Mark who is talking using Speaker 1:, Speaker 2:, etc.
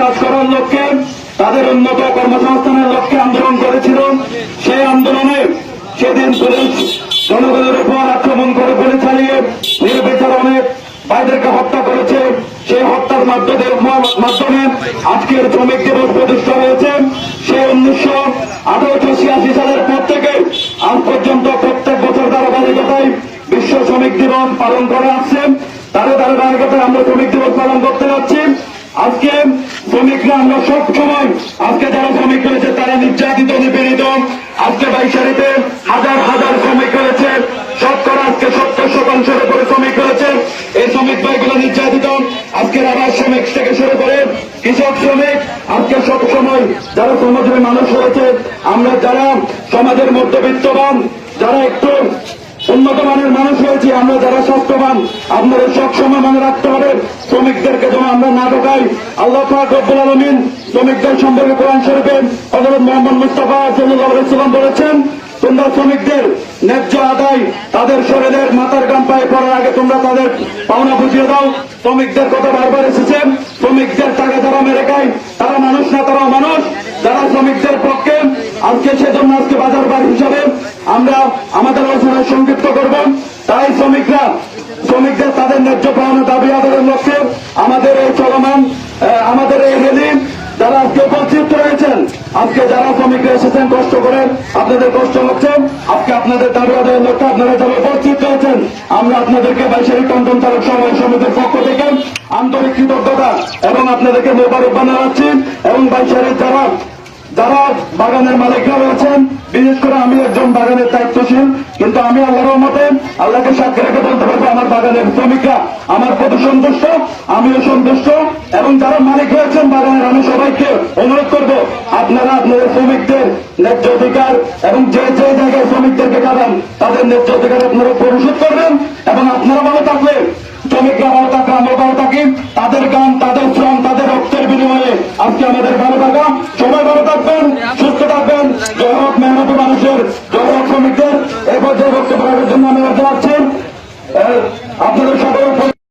Speaker 1: কাজ করার লক্ষ্যে, তাদের উন্নত কর্মসংস্থানের লক্ষ্যে আন্দোলন করেছিল। সেই আন্দোলনে সেদিন পুলিশ জনগণের উপর আক্রমণ করে গুলি চালিয়ে নির্বিচার অনেক ভাইদেরকে হত্যা করেছে। সেই হত্যার মাধ্যমে মাধ্যমে আজকের শ্রমিক দিবস প্রতিষ্ঠা হয়েছে। সেই উনিশশো আঠারোশো ছিয়াশি সালের পর থেকে আজ পর্যন্ত প্রত্যেক বছর ধারাবাহিকতায় বিশ্ব শ্রমিক দিবস পালন করা আসছে। তারও ধারাবাহিকতায় আমরা শ্রমিক দিবস পালন করতে যাচ্ছি। আজকে শ্রমিকরা আমরা সব সময়, আজকে যারা শ্রমিক রয়েছে তারা নির্যাতিত, নিপীড়িত। আজকে বাইশারিতে হাজার হাজার শ্রমিক রয়েছে শতকরা আজকে সত্তর শতাংশের উপরে শ্রমিক রয়েছে এই শ্রমিক ভাইগুলো নির্যাতিত। আজকের আবার শ্রমিক থেকে শুরু করে কৃষক শ্রমিক, আজকে সব সময় যারা সমাজের মানুষ রয়েছে আমরা যারা সমাজের মধ্যবিত্তবান, যারা একটু উন্নত মানের মানুষ হয়েছি, আমরা যারা স্বাস্থ্যবান, আপনাদের সবসময় মনে রাখতে হবে, শ্রমিকদেরকে যেন আমরা না ঢোকাই। আল্লাহ রব্বুল আলমিন শ্রমিকদের সম্পর্কে কোরআন শরীফে হজরত মোহাম্মদ মুস্তাফা সাল্লাম বলেছেন, তোমরা শ্রমিকদের ন্যায্য আদায় তাদের শরীরের মাথার গাম পায়ে পড়ার আগে তোমরা তাদের পাওনা বুঝিয়ে দাও। শ্রমিকদের কথা বারবার এসেছে, শ্রমিকদের টাকা যারা মেরে খায়, তারা মানুষ না তারা মানুষ। যারা শ্রমিকদের পক্ষে, আজকে সেজন্য আজকে বাজার বার হিসাবে আমরা আমাদের আমাদের এই চলমান আমাদের এই রেলি যারা আজকে উপস্থিত রয়েছেন, আজকে যারা শ্রমিকরা এসেছেন, কষ্ট করে আপনাদের কষ্ট হচ্ছে। আজকে আপনাদের দাবি আদায়ের লক্ষ্যে আপনারা যারা উপস্থিত রয়েছেন, আমরা আপনাদেরকে বাইশারী টন্টন চালক সময় সমিতির পক্ষ থেকে আন্তরিক কৃতজ্ঞতা এবং আপনাদেরকে মোবারক বানাচ্ছি এবং বাইশারীর যারা যারা বাগানের মালিকরা রয়েছেন বিশেষ করে আমি একজন বাগানের দায়িত্বশীল, কিন্তু আমি আল্লাহর মতে আল্লাহকে সাক্ষী রেখে বলতে পারব, আমার বাগানের শ্রমিকরা আমার প্রতি সন্তুষ্ট, আমিও সন্তুষ্ট, এবং যারা মালিক হয়েছেন বাগানের, আমি সবাইকে অনুরোধ করব, আপনারা আপনাদের শ্রমিকদের ন্যায্য অধিকার এবং যে যে জায়গায় শ্রমিকদেরকে খাবেন তাদের ন্যায্য অধিকার আপনারা পরিশোধ করবেন, এবং আপনারা ভালো থাকলে শ্রমিকরা ভালো থাকলে আমরা ভালো থাকি, তাদের গান, তাদের আপনারা আমি